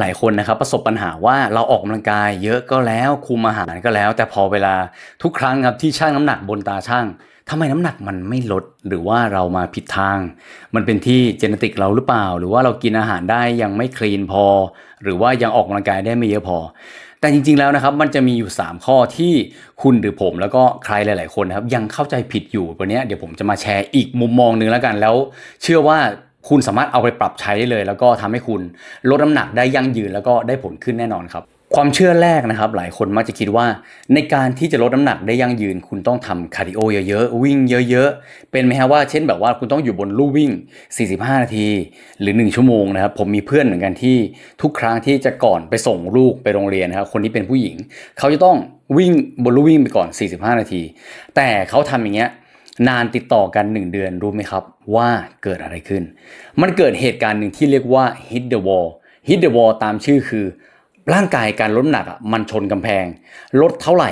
หลายคนนะครับประสบปัญหาว่าเราออกกำลังกายเยอะก็แล้วคุมอาหารก็แล้ว แต่พอเวลาทุกครั้งครับที่ชั่งน้ำหนักบนตาช่างทำไมน้ำหนักมันไม่ลดหรือว่าเรามาผิดทาง มันเป็นที่เจเนติกเราหรือเปล่า หรือว่าเรากินอาหารได้ยังไม่คลีนพอ หรือว่ายังออกกำลังกายได้ไม่เยอะพอ แต่จริงๆแล้วนะครับมันจะมีอยู่ 3 ข้อที่คุณหรือผมแล้วก็ใครหลาย ๆ คนนะครับยังเข้าใจผิดอยู่วันนี้เดี๋ยวผมจะมาแชร์อีกมุมมองหนึ่งแล้วกันแล้ว เชื่อว่า คุณสามารถเอาไปปรับใช้ได้เลย แล้วก็ทำให้คุณลดน้ำหนักได้ยั่งยืนแล้วก็ได้ผลขึ้นแน่นอนครับ ความเชื่อแรกนะครับ หลายคนมักจะคิดว่า ในการที่จะลดน้ำหนักได้ยั่งยืน คุณต้องทำคาร์ดิโอเยอะๆ วิ่งเยอะๆ เป็นไหมฮะว่าเช่นแบบว่าคุณต้องอยู่บนลู่วิ่ง 45 นาที หรือ 1 ชั่วโมงนะครับ ผมมีเพื่อนเหมือนกันที่ทุกครั้งที่จะก่อนไปส่งลูกไปโรงเรียนนะครับ คนที่เป็นผู้หญิง เขาจะต้องวิ่งบนลู่วิ่งไปก่อน 45 นาที แต่เขาทำอย่างเงี้ย นานติดต่อกัน 1 เดือนรู้ไหมครับว่าเกิดอะไรขึ้น มันเกิดเหตุการณ์หนึ่งที่เรียกว่า hit the wall hit the wall ตามชื่อคือ ร่างกายการลดน้ำหนักมันชนกำแพง ลดเท่าไหร่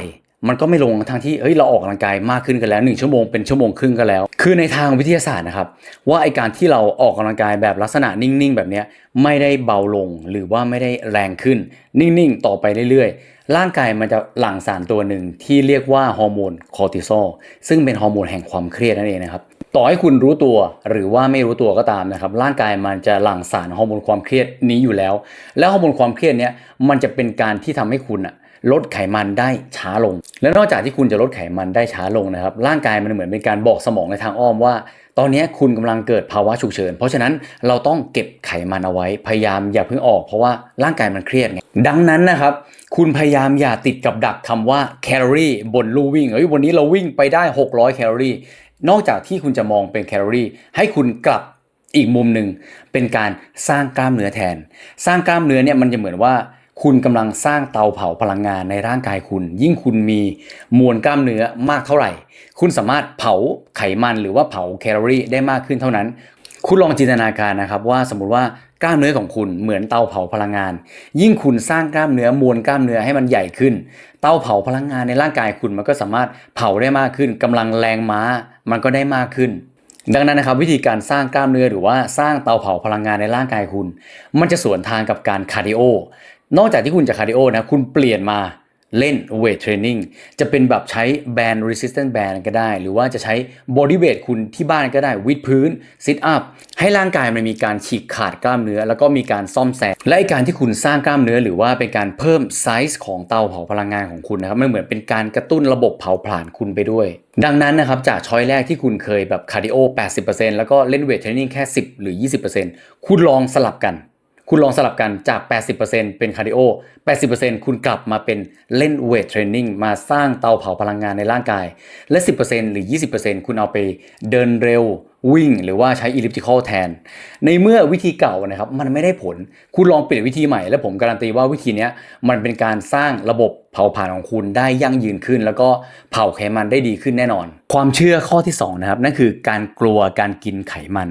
มันก็ไม่ลงทั้งที่เฮ้ยเราออกกำลังกายมากขึ้นกันแล้ว 1 ชั่วโมงเป็นชั่วโมงครึ่งก็แล้ว คือในทางวิทยาศาสตร์นะครับ ว่าไอการที่เราออกกำลังกายแบบลักษณะนิ่งๆ แบบเนี้ยไม่ได้เบาลงหรือว่าไม่ได้แรงขึ้น นิ่งๆ ต่อไปเรื่อยๆ ร่างกายมันจะหลั่งสารตัวหนึ่งที่เรียกว่าฮอร์โมนคอร์ติซอลซึ่งเป็นฮอร์โมนแห่งความเครียดนั่นเองนะครับต่อให้คุณรู้ตัวหรือว่าไม่รู้ตัวก็ตามนะครับร่างกายมันจะหลั่งสารฮอร์โมนความเครียดนี้อยู่แล้ว แล้วฮอร์โมนความเครียดเนี้ยมันจะเป็นการที่ทำให้คุณอะ ลดไขมันได้ช้าลง และนอกจากที่คุณจะลดไขมันได้ช้าลงนะครับ ร่างกายมันเหมือนเป็นการบอกสมองในทางอ้อมว่า ตอนนี้คุณกำลังเกิดภาวะฉุกเฉิน เพราะฉะนั้นเราต้องเก็บไขมันเอาไว้ พยายามอย่าเพิ่งออกเพราะว่าร่างกายมันเครียดไง ดังนั้นนะครับ คุณพยายามอย่าติดกับดักคำว่าแคลอรี่บนลู่วิ่งเอ้ยวันนี้เราวิ่งไปได้ 600 แคลอรี่ นอกจากที่คุณจะมองเป็นแคลอรี่ ให้คุณกลับอีกมุมหนึ่งเป็นการสร้างกล้ามเนื้อแทน สร้างกล้ามเนื้อเนี่ยมันจะเหมือนว่า คุณกำลังสร้างเตาเผาพลังงานในร่างกายคุณ ยิ่งคุณมีมวลกล้ามเนื้อมากเท่าไหร่ คุณสามารถเผาไขมันหรือว่าเผาแคลอรี่ได้มากขึ้นเท่านั้น คุณลองจินตนาการนะครับว่าสมมุติว่ากล้ามเนื้อของคุณเหมือนเตาเผาพลังงาน ยิ่งคุณสร้างกล้ามเนื้อมวลกล้ามเนื้อให้มันใหญ่ขึ้น เตาเผาพลังงานในร่างกายคุณมันก็สามารถเผาได้มากขึ้นกำลังแรงม้ามันก็ได้มากขึ้นดังนั้นนะครับวิธีการสร้างกล้ามเนื้อหรือว่าสร้างเตาเผาพลังงานในร่างกายคุณ มันจะสวนทางกับการคาร์ดิโอ นอกจากที่คุณจะคาร์ดิโอนะ คุณเปลี่ยนมาเล่นเวทเทรนนิ่งจะเป็นแบบใช้แบน resistant band ก็ได้ หรือว่าจะใช้ body weight คุณที่บ้านก็ได้วิดพื้น sit up ให้ร่างกายมันมีการฉีกขาดกล้ามเนื้อ แล้วก็มีการซ่อมแซมและการที่คุณสร้างกล้ามเนื้อ หรือว่าเป็นการเพิ่มไซส์ของเตาเผาพลังงานของคุณนะครับไมันเหมือนเป็นการกระตุ้นระบบเผาผลาญคุณไปด้วย ดังนั้นนะครับจากช้อยแรกที่คุณเคยแบบคาร์ดิโอ 80%แล้วก็เล่นเวทเทรนนิ่งแค่ 10 หรือ 20%คุณลองสลับกัน คุณลองสลับกันจาก 80%เป็นคาร์ดิโอ 80%คุณกลับมาเป็นเล่นเวทเทรนนิ่งมาสร้างเตาเผาพลังงานในร่างกาย และ 10%หรือ 20%คุณเอาไปเดินเร็ว วิ่งหรือว่าใช้ elliptical แทน ในเมื่อวิธีเก่านะครับมันไม่ได้ผล คุณลองเปลี่ยนวิธีใหม่ และผมการันตีว่าวิธีนี้มันเป็นการสร้างระบบเผาผลาญของคุณได้ยั่งยืนขึ้น แล้วก็เผาไขมันได้ดีขึ้นแน่นอน ความเชื่อข้อที่2นะครับนั่นคือการกลัวการกินไขมัน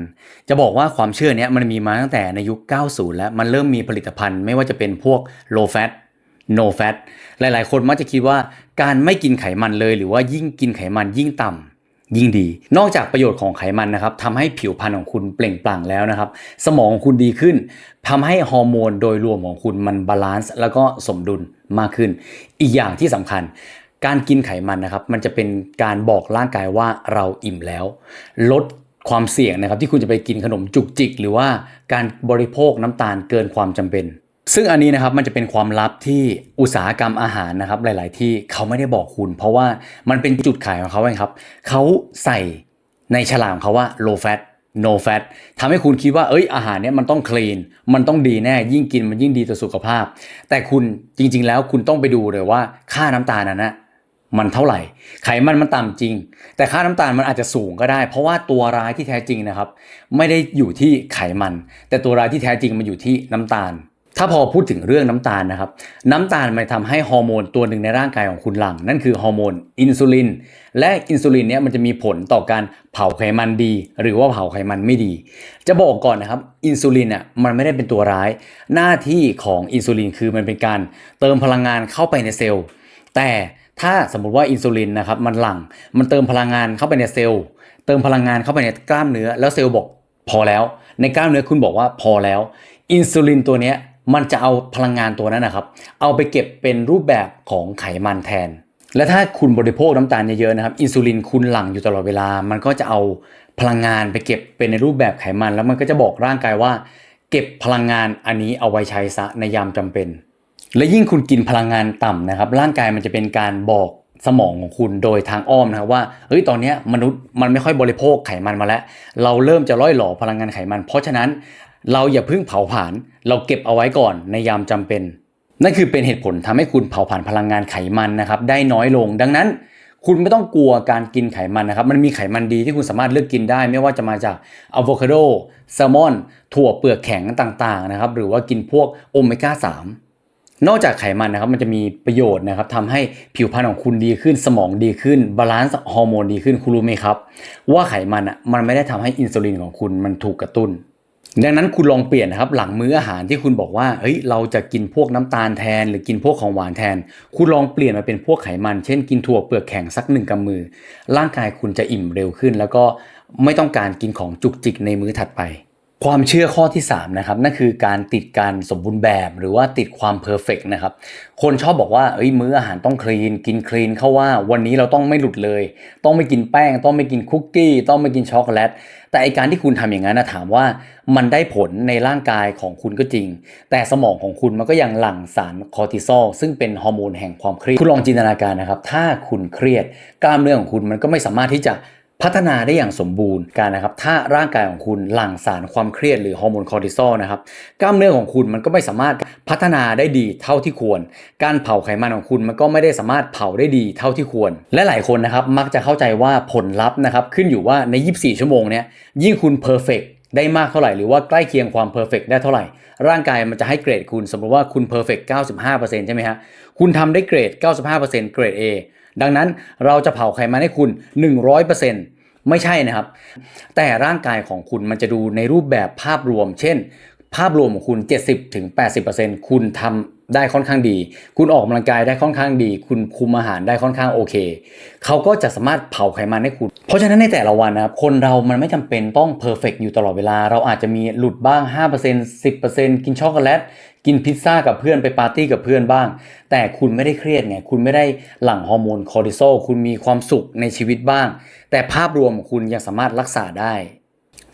จะบอกว่าความเชื่อนี้มันมีมาตั้งแต่ในยุค 90 แล้วมันเริ่มมีผลิตภัณฑ์ ไม่ว่าจะเป็นพวก low fat no fat หลาย ๆ คนมักจะคิดว่าการไม่กินไขมันเลย หรือว่ายิ่งกินไขมันยิ่งต่ำ ยิ่งดี นอกจากประโยชน์ของไขมันนะครับทำให้ผิวพรรณของคุณเปล่งปลั่งแล้วนะครับ สมองของคุณดีขึ้นทำให้ฮอร์โมนโดยรวมของคุณมันบาลานซ์แล้วก็สมดุลมากขึ้น อีกอย่างที่สำคัญ การกินไขมันนะครับมันจะเป็นการบอกร่างกายว่าเราอิ่มแล้ว ลดความเสี่ยงนะครับที่คุณจะไปกินขนมจุกจิก หรือว่าการบริโภคน้ำตาลเกินความจำเป็น ซึ่งอันนี้นะครับมันจะเป็นความลับที่อุตสาหกรรมอาหารนะครับหลาย ๆ ที่เขาไม่ได้บอกคุณ เพราะว่ามันเป็นจุดขายของเขาเองครับเขาใส่ในฉลากของเขาว่า low fat no fat ทำให้คุณคิดว่าเอ้ยอาหารเนี้ยมันต้องคลีนมันต้องดีแน่ ยิ่งกินมันยิ่งดีต่อสุขภาพ แต่คุณจริง ๆ แล้วคุณต้องไปดูเลยว่าค่าน้ำตาลนั้นนะมันเท่าไหร่ ไขมันมันต่ำจริง แต่ค่าน้ำตาลมันอาจจะสูงก็ได้ เพราะว่าตัวร้ายที่แท้จริงนะครับ ไม่ได้อยู่ที่ไขมัน แต่ตัวร้ายที่แท้จริงมันอยู่ที่น้ำตาล ถ้าพอพูดถึงเรื่องน้ำตาลนะครับ น้ำตาลมันทำให้ฮอร์โมนตัวหนึ่งในร่างกายของคุณหลั่งนั่นคือฮอร์โมนอินซูลินและอินซูลินเนี้ยมันจะมีผลต่อการเผาไขมันดี หรือว่าเผาไขมันไม่ดี จะบอกก่อนนะครับอินซูลินอะมันไม่ได้เป็นตัวร้าย หน้าที่ของอินซูลินคือมันเป็นการเติมพลังงานเข้าไปในเซลล์ แต่ถ้าสมมุติว่าอินซูลินนะครับมันหลั่งมันเติมพลังงานเข้าไปในเซลล์ เติมพลังงานเข้าไปในกล้ามเนื้อ แล้วเซลล์บอกพอแล้ว ในกล้ามเนื้อคุณบอกว่าพอแล้ว อินซูลินตัวเนี้ย มันจะเอาพลังงานตัวนั้นนะครับ เอาไปเก็บเป็นรูปแบบของไขมันแทน และถ้าคุณบริโภคน้ำตาลเยอะๆนะครับอินซูลินคุณหลั่งอยู่ตลอดเวลา มันก็จะเอาพลังงานไปเก็บเป็นในรูปแบบไขมัน แล้วมันก็จะบอกร่างกายว่า เก็บพลังงานอันนี้เอาไว้ใช้ซะในยามจำเป็น และยิ่งคุณกินพลังงานต่ำนะครับ ร่างกายมันจะเป็นการบอกสมองของคุณโดยทางอ้อมนะครับว่าเฮ้ยตอนนี้มนุษย์มันไม่ค่อยบริโภคไขมันมาแล้ว เราเริ่มจะร่อยหล่อพลังงานไขมัน เพราะฉะนั้น เราอย่าเพิ่งเผาผลาญเราเก็บเอาไว้ก่อนในยามจำเป็น นั่นคือเป็นเหตุผลทำให้คุณเผาผลาญพลังงานไขมันนะครับได้น้อยลง ดังนั้น คุณไม่ต้องกลัวการกินไขมันนะครับ มันมีไขมันดีที่คุณสามารถเลือกกินได้ ไม่ว่าจะมาจากอะโวคาโดแซลมอน ถั่วเปลือกแข็งต่างๆนะครับหรือว่ากินพวกโอเมก้า 3นอกจากไขมันนะครับมันจะมีประโยชน์นะครับทำให้ผิวพรรณของคุณดีขึ้นสมองดีขึ้น บาลานซ์ฮอร์โมนดีขึ้นคุณรู้ไหมครับ ว่าไขมันอะมันไม่ได้ทำให้อินซูลินของคุณมันถูกกระตุ้น ดังนั้นคุณลองเปลี่ยนนะครับหลังมื้ออาหารที่คุณบอกว่าเฮ้ยเราจะกินพวกน้ำตาลแทน หรือกินพวกของหวานแทน คุณลองเปลี่ยนมาเป็นพวกไขมันเช่นกินถั่วเปลือกแข็งสักหนึ่งกำมือ ร่างกายคุณจะอิ่มเร็วขึ้น แล้วก็ไม่ต้องการกินของจุกจิกในมื้อถัดไป ความเชื่อข้อที่ 3 นะครับนั่นคือการติดการสมบูรณ์แบบ หรือว่าติดความเพอร์เฟกนะครับคนชอบบอกว่าเอ้ยมื้ออาหารต้องคลีนกินคลีนเข้าว่าวันนี้เราต้องไม่หลุดเลย ต้องไม่กินแป้ง ต้องไม่กินคุกกี้ ต้องไม่กินช็อกโกแลตแต่ไอการที่คุณทำอย่างนั้นนะถามว่า มันได้ผลในร่างกายของคุณก็จริง แต่สมองของคุณมันก็ยังหลั่งสารคอร์ติซอลซึ่งเป็นฮอร์โมนแห่งความเครียด คุณลองจินตนาการนะครับ ถ้าคุณเครียดกล้ามเนื้อของคุณมันก็ไม่สามารถที่จะพัฒนาได้อย่างสมบูรณ์การนะครับ ถ้าร่างกายของคุณหลั่งสารความเครียดหรือฮอร์โมนคอร์ติซอลนะครับ กล้ามเนื้อของคุณมันก็ไม่สามารถพัฒนาได้ดีเท่าที่ควร การเผาไขมันของคุณมันก็ไม่ได้สามารถเผาได้ดีเท่าที่ควร และหลายคนนะครับมักจะเข้าใจว่าผลลัพธ์นะครับขึ้นอยู่ว่าใน 24 ชั่วโมงเนี้ยยิ่งคุณเพอร์เฟก ได้มากเท่าไหร่หรือว่าใกล้เคียงความเพอร์เฟกได้เท่าไหร่ ร่างกายมันจะให้เกรดคุณ สมมติว่าคุณเพอร์เฟกต95%ใช่ไหมฮะ คุณทำได้เกรด 95%เกรด A ดังนั้นเราจะเผาไขมันให้คุณ 100%ไม่ใช่นะครับ แต่ร่างกายของคุณมันจะดูในรูปแบบภาพรวม เช่น ภาพรวมของคุณ 70-80%คุณทำได้ค่อนข้างดี คุณออกกำลังกายได้ค่อนข้างดี คุณคุมอาหารได้ค่อนข้างโอเค เขาก็จะสามารถเผาไขมันให้คุณ เพราะฉะนั้นในแต่ละวันนะครับ คนเรามันไม่จำเป็นต้องเพอร์เฟกอยู่ตลอดเวลา เราอาจจะมีหลุดบ้าง 5% 10%กินช็อกโกแลต กินพิซซ่ากับเพื่อนไปปาร์ตี้กับเพื่อนบ้าง แต่คุณไม่ได้เครียดไง คุณไม่ได้หลั่งฮอร์โมนคอร์ติซอล คุณมีความสุขในชีวิตบ้าง แต่ภาพรวมของคุณยังสามารถรักษาได้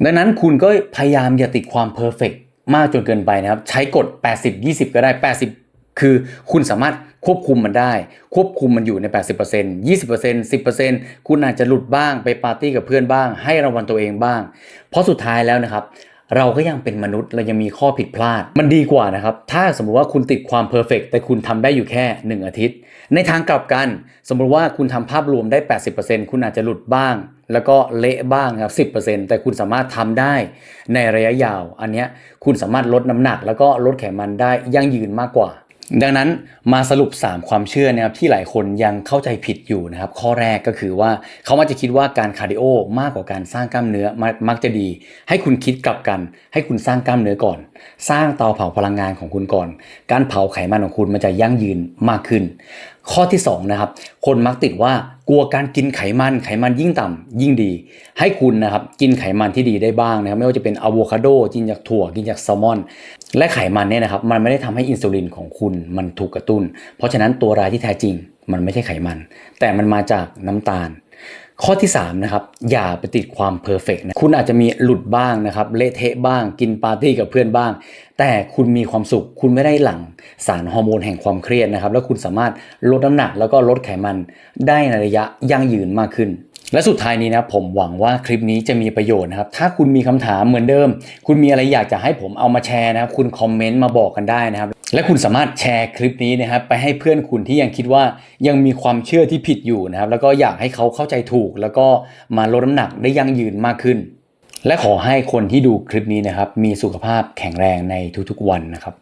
ดังนั้นคุณก็พยายามอย่าติดความเพอร์เฟก มากจนเกินไปนะครับ ใช้กฎ 80 20 ก็ได้ 80 คือคุณสามารถควบคุมมันได้ ควบคุมมันอยู่ใน 80% 20% 10%คุณอาจจะหลุดบ้างไปปาร์ตี้กับเพื่อนบ้าง ให้รางวัลตัวเองบ้าง เพราะสุดท้ายแล้วนะครับ เราก็ยังเป็นมนุษย์เรายังมีข้อผิดพลาด มันดีกว่านะครับ ถ้าสมมุติว่าคุณติดความเพอร์เฟกแต่คุณทำได้อยู่แค่ 1 อาทิตย์ ในทางกลับกัน สมมุติว่าคุณทำภาพรวมได้ 80%คุณอาจจะหลุดบ้าง แล้วก็เละบ้างครับ 10%แต่คุณสามารถทำได้ในระยะยาว อันนี้คุณสามารถลดน้ำหนัก แล้วก็ลดไขมันได้ยั่งยืนมากกว่า ดังนั้นมาสรุป 3 ความเชื่อนะครับที่หลายคนยังเข้าใจผิดอยู่นะครับ ข้อแรกก็คือว่าเขามักจะคิดว่าการคาร์ดิโอมากกว่าการสร้างกล้ามเนื้อมมักจะดี ให้คุณคิดกลับกัน ให้คุณสร้างกล้ามเนื้อก่อน สร้างเตาเผาพลังงานของคุณก่อน การเผาไขมันของคุณมันจะยั่งยืนมากขึ้น ข้อที่2นะครับคนมักติดว่ากลัวการกินไขมันไขมันยิ่งต่ำยิ่งดี ให้คุณนะครับกินไขมันที่ดีได้บ้างนะครับไม่ว่าจะเป็นอะโวคาโดกินจากถั่วกินจากแซลมอน และไขมันเนี่ยนะครับมันไม่ได้ทำให้อินซูลินของคุณมันถูกกระตุ้น เพราะฉะนั้นตัวรายที่แท้จริง มันไม่ใช่ไขมัน แต่มันมาจากน้ำตาล ข้อที่3นะครับอย่าไปติดความเพอร์เฟกนะคุณอาจจะมีหลุดบ้างนะครับเละเทะบ้างกินปาร์ตี้กับเพื่อนบ้าง แต่คุณมีความสุข คุณไม่ได้หลั่งสารฮอร์โมนแห่งความเครียดนะครับ แล้วคุณสามารถลดน้ำหนักแล้วก็ลดไขมันได้ในระยะยั่งยืนมากขึ้น และสุดท้ายนี้นะผมหวังว่าคลิปนี้จะมีประโยชน์นะครับ ถ้าคุณมีคำถามเหมือนเดิม คุณมีอะไรอยากจะให้ผมเอามาแชร์นะครับ คุณคอมเมนต์มาบอกกันได้นะครับ และคุณสามารถแชร์คลิปนี้นะครับไปให้เพื่อนคุณที่ยังคิดว่ายังมีความเชื่อที่ผิดอยู่นะครับ แล้วก็อยากให้เขาเข้าใจถูก แล้วก็มาลดน้ำหนักได้ยั่งยืนมากขึ้น และขอให้คนที่ดูคลิปนี้นะครับ มีสุขภาพแข็งแรงในทุกๆวันนะครับ